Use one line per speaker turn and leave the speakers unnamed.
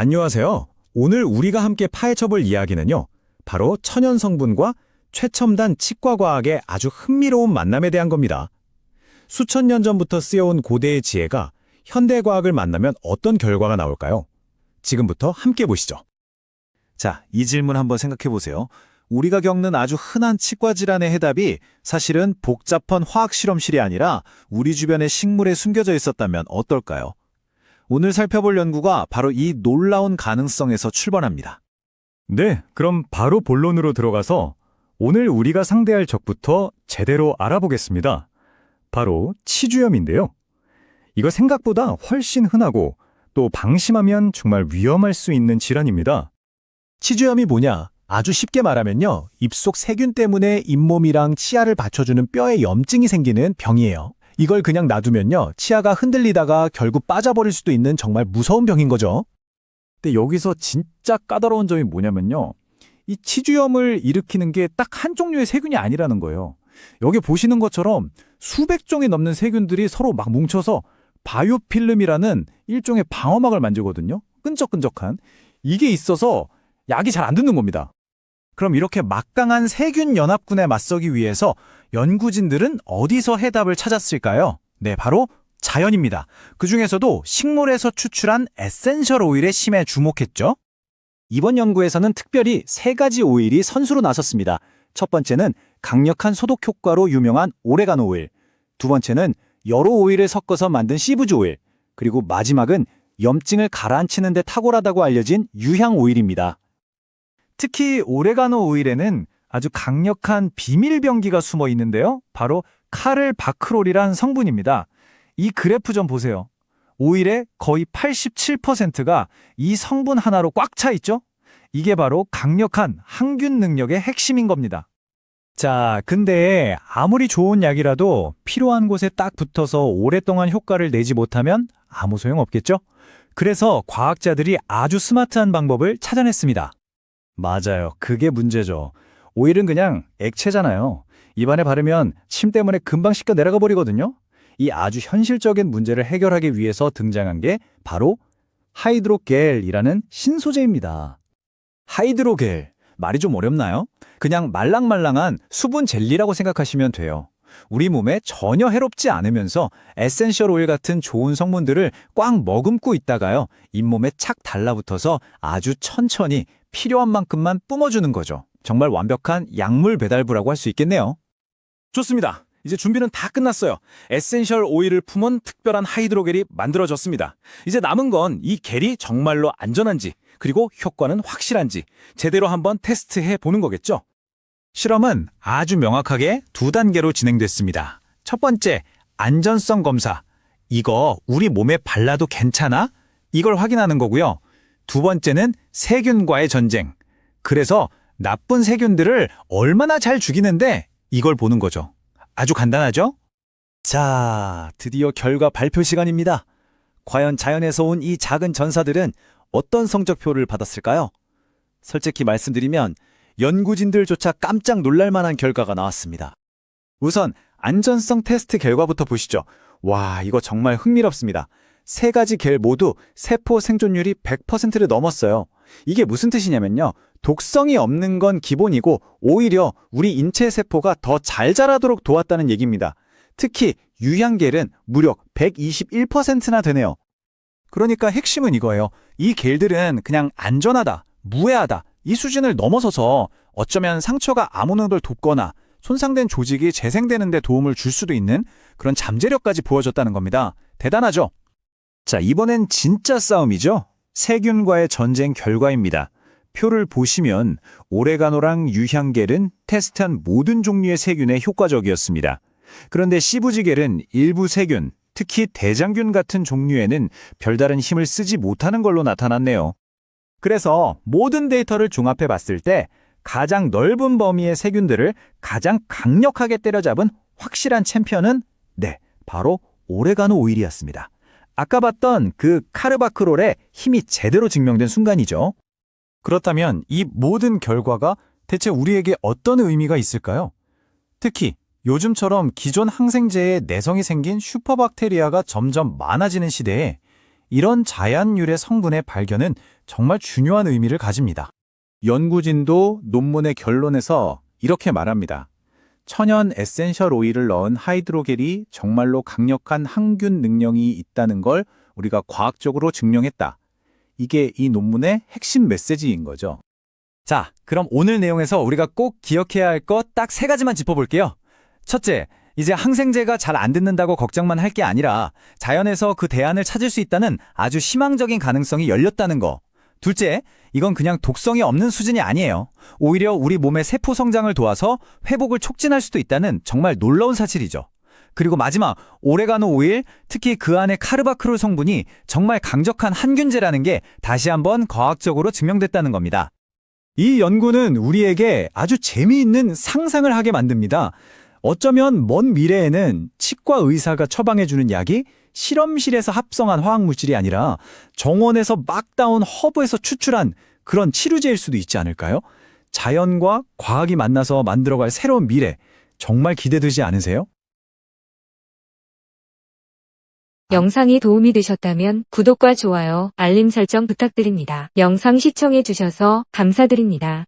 안녕하세요. 오늘 우리가 함께 파헤쳐볼 이야기는요. 바로 천연 성분과 최첨단 치과 과학의 아주 흥미로운 만남에 대한 겁니다. 수천 년 전부터 쓰여온 고대의 지혜가 현대 과학을 만나면 어떤 결과가 나올까요? 지금부터 함께 보시죠.
자, 이 질문 한번 생각해 보세요. 우리가 겪는 아주 흔한 치과 질환의 해답이 사실은 복잡한 화학 실험실이 아니라 우리 주변의 식물에 숨겨져 있었다면 어떨까요? 오늘 살펴볼 연구가 바로 이 놀라운 가능성에서 출발합니다.
네, 그럼 바로 본론으로 들어가서 오늘 우리가 상대할 적부터 제대로 알아보겠습니다. 바로 치주염인데요. 이거 생각보다 훨씬 흔하고 또 방심하면 정말 위험할 수 있는 질환입니다.
치주염이 뭐냐? 아주 쉽게 말하면요. 입속 세균 때문에 잇몸이랑 치아를 받쳐주는 뼈에 염증이 생기는 병이에요. 이걸 그냥 놔두면요. 치아가 흔들리다가 결국 빠져버릴 수도 있는 정말 무서운 병인 거죠.
근데 여기서 진짜 까다로운 점이 뭐냐면요. 이 치주염을 일으키는 게 딱 한 종류의 세균이 아니라는 거예요. 여기 보시는 것처럼 수백 종이 넘는 세균들이 서로 막 뭉쳐서 바이오필름이라는 일종의 방어막을 만들거든요. 끈적끈적한. 이게 있어서 약이 잘 안 듣는 겁니다.
그럼 이렇게 막강한 세균 연합군에 맞서기 위해서 연구진들은 어디서 해답을 찾았을까요? 네, 바로 자연입니다. 그 중에서도 식물에서 추출한 에센셜 오일의 심에 주목했죠. 이번 연구에서는 특별히 세 가지 오일이 선수로 나섰습니다. 첫 번째는 강력한 소독 효과로 유명한 오레가노 오일, 두 번째는 여러 오일을 섞어서 만든 시브주 오일, 그리고 마지막은 염증을 가라앉히는 데 탁월하다고 알려진 유향 오일입니다. 특히 오레가노 오일에는 아주 강력한 비밀병기가 숨어 있는데요. 바로 카를 바크롤이란 성분입니다. 이 그래프 좀 보세요. 오일의 거의 87%가 이 성분 하나로 꽉 차 있죠? 이게 바로 강력한 항균 능력의 핵심인 겁니다. 자, 근데 아무리 좋은 약이라도 필요한 곳에 딱 붙어서 오랫동안 효과를 내지 못하면 아무 소용 없겠죠? 그래서 과학자들이 아주 스마트한 방법을 찾아냈습니다. 맞아요. 그게 문제죠. 오일은 그냥 액체잖아요. 입안에 바르면 침 때문에 금방 씻겨 내려가 버리거든요. 이 아주 현실적인 문제를 해결하기 위해서 등장한 게 바로 하이드로겔이라는 신소재입니다. 하이드로겔. 말이 좀 어렵나요? 그냥 말랑말랑한 수분 젤리라고 생각하시면 돼요. 우리 몸에 전혀 해롭지 않으면서 에센셜 오일 같은 좋은 성분들을 꽉 머금고 있다가요. 잇몸에 착 달라붙어서 아주 천천히 필요한 만큼만 뿜어주는 거죠. 정말 완벽한 약물 배달부라고 할 수 있겠네요. 좋습니다. 이제 준비는 다 끝났어요. 에센셜 오일을 품은 특별한 하이드로겔이 만들어졌습니다. 이제 남은 건 이 겔이 정말로 안전한지 그리고 효과는 확실한지 제대로 한번 테스트해 보는 거겠죠. 실험은 아주 명확하게 두 단계로 진행됐습니다. 첫 번째, 안전성 검사. 이거 우리 몸에 발라도 괜찮아? 이걸 확인하는 거고요. 두 번째는 세균과의 전쟁. 그래서 나쁜 세균들을 얼마나 잘 죽이는데 이걸 보는 거죠. 아주 간단하죠? 자, 드디어 결과 발표 시간입니다. 과연 자연에서 온 이 작은 전사들은 어떤 성적표를 받았을까요? 솔직히 말씀드리면 연구진들조차 깜짝 놀랄 만한 결과가 나왔습니다. 우선 안전성 테스트 결과부터 보시죠. 와, 이거 정말 흥미롭습니다. 세 가지 겔 모두 세포 생존율이 100%를 넘었어요. 이게 무슨 뜻이냐면요. 독성이 없는 건 기본이고 오히려 우리 인체 세포가 더 잘 자라도록 도왔다는 얘기입니다. 특히 유향겔은 무려 121%나 되네요. 그러니까 핵심은 이거예요. 이 겔들은 그냥 안전하다, 무해하다, 이 수준을 넘어서서 어쩌면 상처가 아무는 걸 돕거나 손상된 조직이 재생되는 데 도움을 줄 수도 있는 그런 잠재력까지 보여줬다는 겁니다. 대단하죠? 자, 이번엔 진짜 싸움이죠? 세균과의 전쟁 결과입니다. 표를 보시면 오레가노랑 유향겔은 테스트한 모든 종류의 세균에 효과적이었습니다. 그런데 시부지겔은 일부 세균, 특히 대장균 같은 종류에는 별다른 힘을 쓰지 못하는 걸로 나타났네요. 그래서 모든 데이터를 종합해 봤을 때 가장 넓은 범위의 세균들을 가장 강력하게 때려잡은 확실한 챔피언은 네, 바로 오레가노 오일이었습니다. 아까 봤던 그 카르바크롤의 힘이 제대로 증명된 순간이죠. 그렇다면 이 모든 결과가 대체 우리에게 어떤 의미가 있을까요? 특히 요즘처럼 기존 항생제에 내성이 생긴 슈퍼박테리아가 점점 많아지는 시대에
이런 자연유래 성분의 발견은 정말 중요한 의미를 가집니다.
연구진도 논문의 결론에서 이렇게 말합니다. 천연 에센셜 오일을 넣은 하이드로겔이 정말로 강력한 항균 능력이 있다는 걸 우리가 과학적으로 증명했다. 이게 이 논문의 핵심 메시지인 거죠.
자, 그럼 오늘 내용에서 우리가 꼭 기억해야 할 것 딱 세 가지만 짚어볼게요. 첫째, 이제 항생제가 잘 안 듣는다고 걱정만 할 게 아니라 자연에서 그 대안을 찾을 수 있다는 아주 희망적인 가능성이 열렸다는 거. 둘째, 이건 그냥 독성이 없는 수준이 아니에요. 오히려 우리 몸의 세포 성장을 도와서 회복을 촉진할 수도 있다는 정말 놀라운 사실이죠. 그리고 마지막, 오레가노 오일, 특히 그 안에 카르바크롤 성분이 정말 강력한 항균제라는 게 다시 한번 과학적으로 증명됐다는 겁니다.
이 연구는 우리에게 아주 재미있는 상상을 하게 만듭니다. 어쩌면 먼 미래에는 치과 의사가 처방해주는 약이 실험실에서 합성한 화학물질이 아니라 정원에서 막 따온 허브에서 추출한 그런 치료제일 수도 있지 않을까요? 자연과 과학이 만나서 만들어갈 새로운 미래, 정말 기대되지 않으세요?
영상이 도움이 되셨다면 구독과 좋아요, 알림 설정 부탁드립니다. 영상 시청해 주셔서 감사드립니다.